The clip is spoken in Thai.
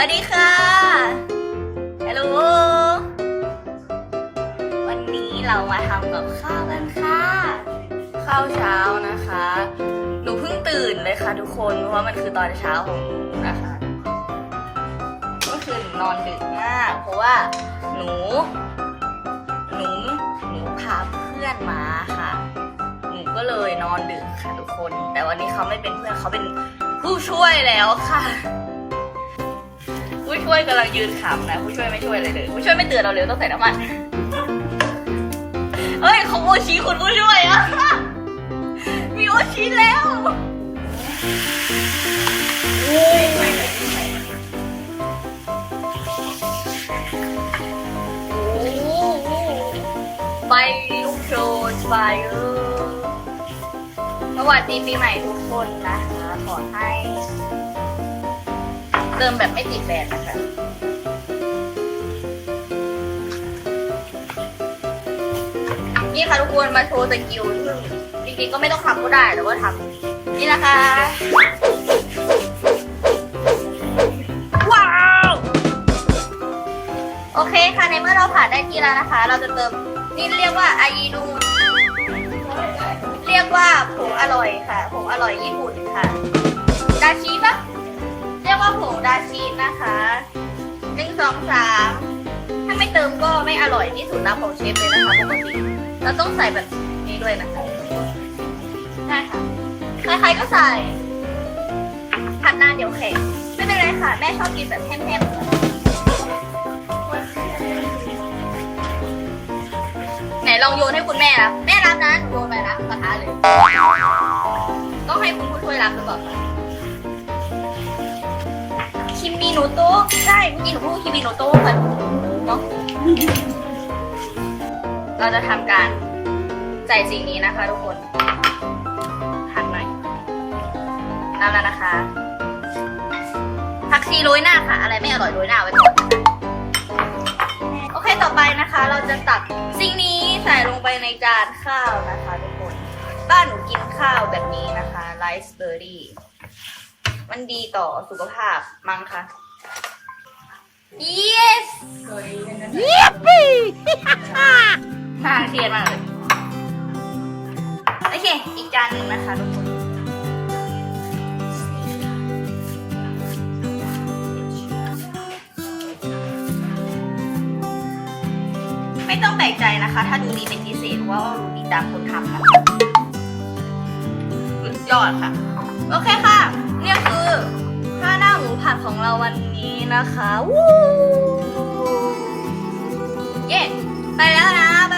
วัสดีค่ะฮัลโหลวันนี้เรามาทำกับข้าวกันค่ะ ข้าวเช้านะคะ หนูเพิ่งตื่นเลยค่ะทุกคน เพราะว่ามันคือตอนเช้าของหนูนะคะเมื่อคืนหนูนอนดึกมาก เพราะว่าหนู หนู หนูพาเพื่อนมาค่ะ หนูก็เลยนอนดึกค่ะทุกคน แต่วันนี้เขาไม่เป็นเพื่อนเขาเป็นผู้ช่วยแล้วค่ะ ช่วยกำลังยืนขำนะผู้ช่วยไม่ช่วยอะไรเลยผู้ช่วยไม่เตือนเราเลยต้องใส่น้ำมันเฮ้ยเขาโอชีคุณผู้ช่วยอะมีโอชีแล้วโอ้โหใบลูกโชนไฟเออสวัสดีปีใหม่ทุกคนนะคะขอให้ เริ่มแบบไม่ติดแบนนะคะนี่ค่ะทุกคนมาโชว์สกิลซึ่งจริงๆก็ไม่ต้องทำก็ได้แต่ว่าทำนี่นะคะว้าวโอเคค่ะในเมื่อเราผ่านได้ที่แล้วนะคะ เราจะเติมนี่เรียกว่าอายีนูเรียกว่าผงอร่อยค่ะผงอร่อยญี่ปุ่นค่ะดาชิปะ กว่าผงดาชินะคะหนึ่งสองสามถ้าไม่เติมก็ไม่อร่อยที่สุดแล้วของเชฟเลยนะคะปกติเราต้องใส่แบบนี้ด้วยนะคะใช่ค่ะใครๆก็ใส่ผัดหน้าเดี๋ยวแข็งไม่เป็นไรค่ะ แม่ชอบกินแบบแห้งๆไหนลองโยนให้คุณแม่รับแม่รับนะหนูโยนไปนะกระทะเลยต้องให้คุณผู้ช่วยรับหรือเปล่า โตะใช่เมื่อกี้หนูพูดคิมิโนโตะค่ะเนาะเราจะทำการใส่สิ่งนี้นะคะทุกคนหันหน่อยนั่นแล้วนะคะผักชีโรยหน้าค่ะ อะไรไม่อร่อยโรยหน้าไว้ก่อนโอเคต่อไปนะคะ เราจะตักสิ่งนี้ใส่ลงไปในจานข้าวนะคะทุกคน บ้านหนูกินข้าวแบบนี้นะคะไรซ์เบอร์รี่ มันดีต่อสุขภาพมั้งคะ yes น่าเครียดมากเลย โอเค อีกจานหนึ่งนะคะทุกคนไม่ต้องแปลกใจนะคะ ถ้าดูดีเป็นพิเศษเพราะว่าดูดีตามคนทำนะคะสุดยอดค่ะ โอเคค่ะเนี่ยคือข้าว หน้าหมูผัดของเราวันนี้นะคะวู้เย้ไปแล้วนะ